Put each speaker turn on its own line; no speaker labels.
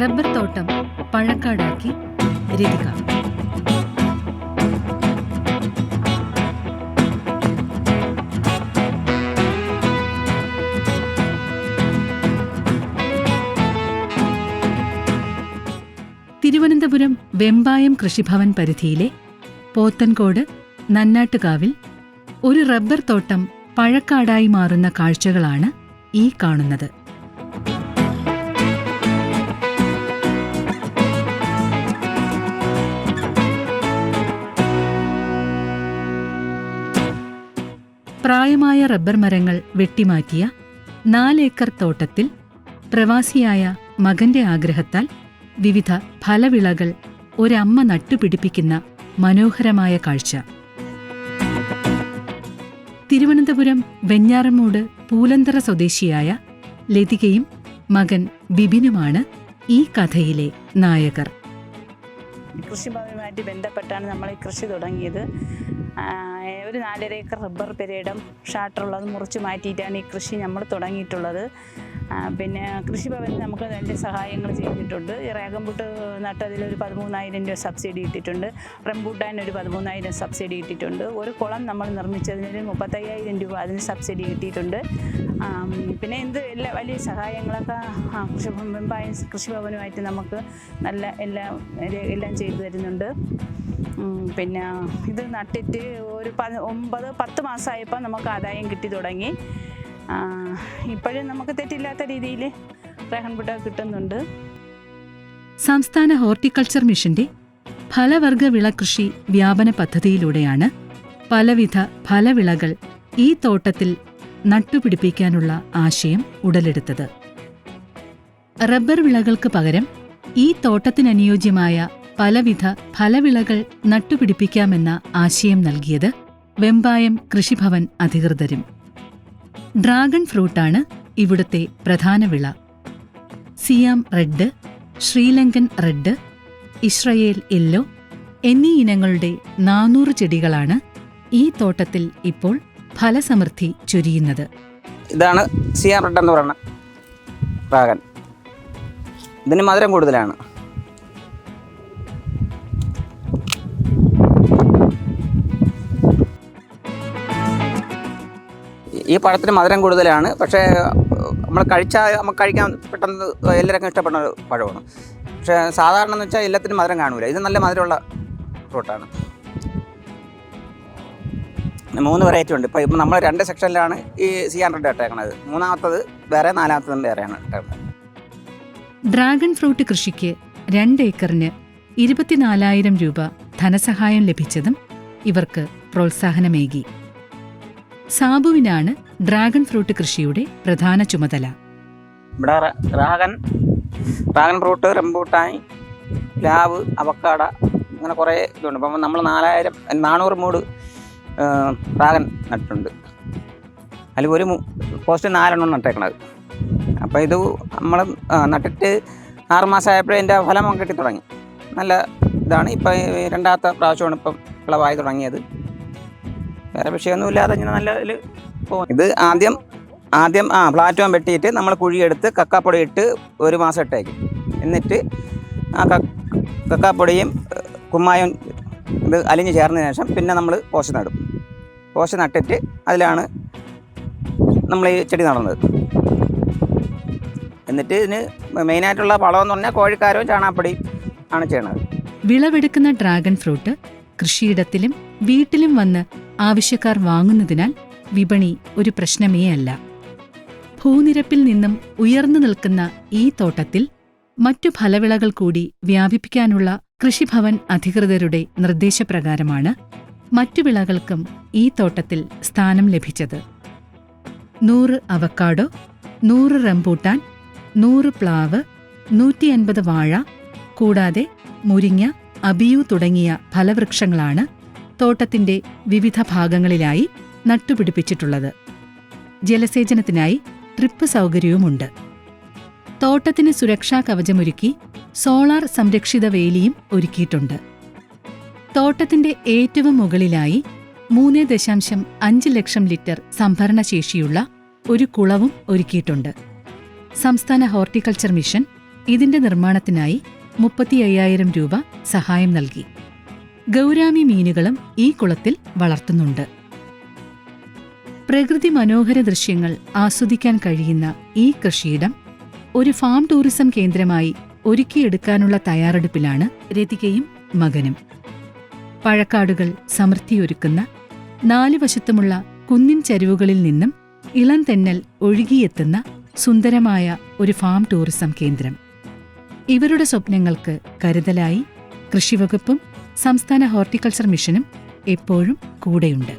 Rubber തോട്ടം പഴക്കാടാക്കി രതിക. തിരുവനന്തപുരം വെമ്പായം കൃഷിഭവൻ പരിധിയിലെ പോത്തൻകോട് നന്നാട്ടുകാവിൽ ഒരു റബ്ബർ തോട്ടം പഴക്കാടായി മാറുന്ന കാഴ്ചകളാണ് ഈ കാണുന്നത്. പ്രായമായ റബ്ബർ മരങ്ങൾ വെട്ടിമാറ്റിയ നാലേക്കർ തോട്ടത്തിൽ പ്രവാസിയായ മകന്റെ ആഗ്രഹത്താൽ വിവിധ ഫലവിളകൾ ഒരമ്മ നട്ടുപിടിപ്പിക്കുന്ന മനോഹരമായ കാഴ്ച. തിരുവനന്തപുരം വെഞ്ഞാറമൂട് പൂലന്തറ സ്വദേശിയായ ലതികയും മകൻ ബിബിനുമാണ് ഈ കഥയിലെ നായകർ.
കൃഷിഭവനുമായിട്ട് ബന്ധപ്പെട്ടാണ് നമ്മൾ ഈ കൃഷി തുടങ്ങിയത്. ഒരു നാലര ഏക്കർ റബ്ബർ പെരയിടം ഷാട്ടറുള്ളത് മുറിച്ച് മാറ്റിയിട്ടാണ് ഈ കൃഷി നമ്മൾ തുടങ്ങിയിട്ടുള്ളത്. പിന്നെ കൃഷിഭവൻ നമുക്ക് അതിന്റെ സഹായങ്ങൾ ചെയ്തിട്ടുണ്ട്. ഈ റേഗംപുട്ട് നട്ടതിൽ ഒരു പതിമൂന്നായിരം രൂപ സബ്സിഡി ഇട്ടിട്ടുണ്ട്. റംബൂട്ടാൻ ഒരു പതിമൂന്നായിരം സബ്സിഡി ഇട്ടിട്ടുണ്ട്. ഒരു കുളം നമ്മൾ നിർമ്മിച്ചതിന് മുപ്പത്തയ്യായിരം രൂപ അതിന് സബ്സിഡി കിട്ടിയിട്ടുണ്ട്. പിന്നെ എന്ത് എല്ലാ വലിയ സഹായങ്ങളൊക്കെ കൃഷിഭവൻ കൃഷിഭവനുമായിട്ട് നമുക്ക് നല്ല എല്ലാം എല്ലാം ചെയ്തു തരുന്നുണ്ട്. പിന്നെ ഇത് നട്ടിട്ട് ഒരു പ ഒമ്പത് പത്ത് മാസമായപ്പോൾ നമുക്ക് ആദായം കിട്ടി തുടങ്ങി. ഇപ്പോഴും നമുക്ക് തെറ്റില്ലാത്ത രീതിയിൽ റേഹൻ പുട്ട കിട്ടുന്നുണ്ട്.
സംസ്ഥാന ഹോർട്ടിക്കൾച്ചർ മിഷന്റെ ഫലവർഗ വിളകൃഷി വ്യാപന പദ്ധതിയിലൂടെയാണ് പലവിധ ഫലവിളകൾ ഈ തോട്ടത്തിൽ നട്ടുപിടിപ്പിക്കാനുള്ള ആശയം ഉടലെടുത്തത്. റബ്ബർ വിളകൾക്ക് പകരം ഈ തോട്ടത്തിനനുയോജ്യമായ പലവിധ ഫലവിളകൾ നട്ടുപിടിപ്പിക്കാമെന്ന ആശയം നൽകിയത് വെമ്പായം കൃഷിഭവൻ അധികൃതരും. ഡ്രാഗൺ ഫ്രൂട്ടാണ് ഇവിടുത്തെ പ്രധാന വിള. Siam red Sri Lankan red Israel yellow എന്നീ ഇനങ്ങളുടെ നാനൂറ് ചെടികളാണ് ഈ തോട്ടത്തിൽ ഇപ്പോൾ ഫലസമൃദ്ധി ചൊരിയുന്നത്.
ഇതാണ് സിയാം റെഡ് എന്ന് പറയുന്നത് ഡ്രാഗൺ. ഇതിന് മധുരം കൂടുതലാണ്. ഈ പഴത്തിന് മധുരം കൂടുതലാണ്. പക്ഷേ നമ്മൾ കഴിച്ചാൽ നമുക്ക് കഴിക്കാൻ പെട്ടെന്ന് എല്ലാവർക്കും ഇഷ്ടപ്പെടുന്ന ഒരു പഴമാണ്. പക്ഷേ സാധാരണ എന്ന് വെച്ചാൽ എല്ലാത്തിനും മധുരം കാണൂല. ഇത് നല്ല മധുരമുള്ള ഫ്രൂട്ടാണ്. മൂന്ന് വെറൈറ്റി ഉണ്ട്. ഇപ്പോൾ ഇപ്പം നമ്മൾ രണ്ട് സെക്ഷനിലാണ് ഈ സി റെഡ് ഇട്ടേക്കണത്. മൂന്നാമത്തത് വേറെ നാലാമത്തതും വേറെയാണ്
ഡ്രാഗൺ ഫ്രൂട്ട് കൃഷിക്ക് രണ്ട് ഏക്കറിന് ഇരുപത്തിനാലായിരം രൂപ ധനസഹായം ലഭിച്ചതും ഇവർക്ക് പ്രോത്സാഹനമേകി. സാബുവിനാണ് ഡ്രാഗൺ ഫ്രൂട്ട് കൃഷിയുടെ പ്രധാന ചുമതല.
ഇവിടെ ഡ്രാഗൺ ഡ്രാഗൺ ഫ്രൂട്ട് റംബൂട്ടായി പ്ലാവ് അവക്കാട അങ്ങനെ കുറേ ഇതുണ്ട്. അപ്പം നമ്മൾ നാലായിരം നാനൂറ് മൂട് ഡ്രാഗൺ നട്ടിട്ടുണ്ട്. അതിൽ ഒരു പോസ്റ്റ് നാലെണ്ണം നട്ടേക്കണത്. അപ്പോൾ ഇത് നമ്മൾ നട്ടിട്ട് ആറ് മാസമായപ്പോഴേ എന്റെ ഫലം കിട്ടി തുടങ്ങി. നല്ല ഇതാണ്. ഇപ്പം രണ്ടാമത്തെ പ്രാവശ്യമാണ് ഇപ്പം വിളവായി തുടങ്ങിയത്. വേറെ വിഷയമൊന്നുമില്ലാതെ ഇങ്ങനെ നല്ല ഇതിൽ പോകും ഇത് ആദ്യം ആദ്യം ആ പ്ലാറ്റോം വെട്ടിയിട്ട് നമ്മൾ കുഴിയെടുത്ത് കക്കാപ്പൊടി ഇട്ട് ഒരു മാസം ഇട്ടേക്കും. എന്നിട്ട് ആ കക്കാപ്പൊടിയും കുമ്മായും ഇത് അലിഞ്ഞ് ചേർന്നതിന് ശേഷം പിന്നെ നമ്മൾ പോശ നടും. പോശ നട്ടിട്ട് അതിലാണ് നമ്മൾ ഈ ചെടി നടന്നത്. എന്നിട്ട് ഇതിന് മെയിനായിട്ടുള്ള വളമെന്ന് പറഞ്ഞാൽ കോഴിക്കാരവും ചാണാപ്പൊടി ആണ് ചെയ്യണത്
വിളവെടുക്കുന്ന ഡ്രാഗൺ ഫ്രൂട്ട് കൃഷിയിടത്തിലും വീട്ടിലും വന്ന് ആവശ്യക്കാർ വാങ്ങുന്നതിനാൽ വിപണി ഒരു പ്രശ്നമേ അല്ല. ഭൂനിരപ്പിൽ നിന്നും ഉയർന്നു നിൽക്കുന്ന ഈ തോട്ടത്തിൽ മറ്റു ഫലവിളകൾ കൂടി വ്യാപിപ്പിക്കാനുള്ള കൃഷിഭവൻ അധികൃതരുടെ നിർദ്ദേശപ്രകാരമാണ് മറ്റു വിളകൾക്കും ഈ തോട്ടത്തിൽ സ്ഥാനം ലഭിച്ചത്. നൂറ് അവക്കാഡോ നൂറ് റംബൂട്ടാൻ നൂറ് പ്ലാവ് നൂറ്റി അൻപത് വാഴ കൂടാതെ മുരിങ്ങ അബിയു തുടങ്ങിയ ഫലവൃക്ഷങ്ങളാണ് തോട്ടത്തിന്റെ വിവിധ ഭാഗങ്ങളിലായി നട്ടുപിടിപ്പിച്ചിട്ടുള്ളത്. ജലസേചനത്തിനായി ട്രിപ്പ് സൗകര്യവുമുണ്ട്. തോട്ടത്തിന് സുരക്ഷാ കവചമൊരുക്കി സോളാർ സംരക്ഷിത വേലിയും ഒരുക്കിയിട്ടുണ്ട്. തോട്ടത്തിന്റെ ഏറ്റവും മുകളിലായി മൂന്ന് ദശാംശം അഞ്ച് ലക്ഷം ലിറ്റർ സംഭരണശേഷിയുള്ള ഒരു കുളവും ഒരുക്കിയിട്ടുണ്ട്. സംസ്ഥാന ഹോർട്ടിക്കൾച്ചർ മിഷൻ ഇതിന്റെ നിർമ്മാണത്തിനായി മുപ്പത്തി അയ്യായിരം രൂപ സഹായം നൽകി. ഗൗരാമി മീനുകളും ഈ കുളത്തിൽ വളർത്തുന്നുണ്ട്. പ്രകൃതി മനോഹര ദൃശ്യങ്ങൾ ആസ്വദിക്കാൻ കഴിയുന്ന ഈ കൃഷിയിടം ഒരു ഫാം ടൂറിസം കേന്ദ്രമായി ഒരുക്കിയെടുക്കാനുള്ള തയ്യാറെടുപ്പിലാണ് രതികയും മകനും. പഴക്കാടുകൾ സമൃദ്ധിയൊരുക്കുന്ന നാല് വശത്തുമുള്ള കുന്നിൻ ചരിവുകളിൽ നിന്നും ഇളം തെന്നൽ ഒഴുകിയെത്തുന്ന സുന്ദരമായ ഒരു ഫാം ടൂറിസം കേന്ദ്രം. ഇവരുടെ സ്വപ്നങ്ങൾക്ക് കരുതലായി കൃഷിവകുപ്പും സംസ്ഥാന ഹോർട്ടിക്കൾച്ചർ മിഷനും എപ്പോഴും കൂടെയുണ്ട്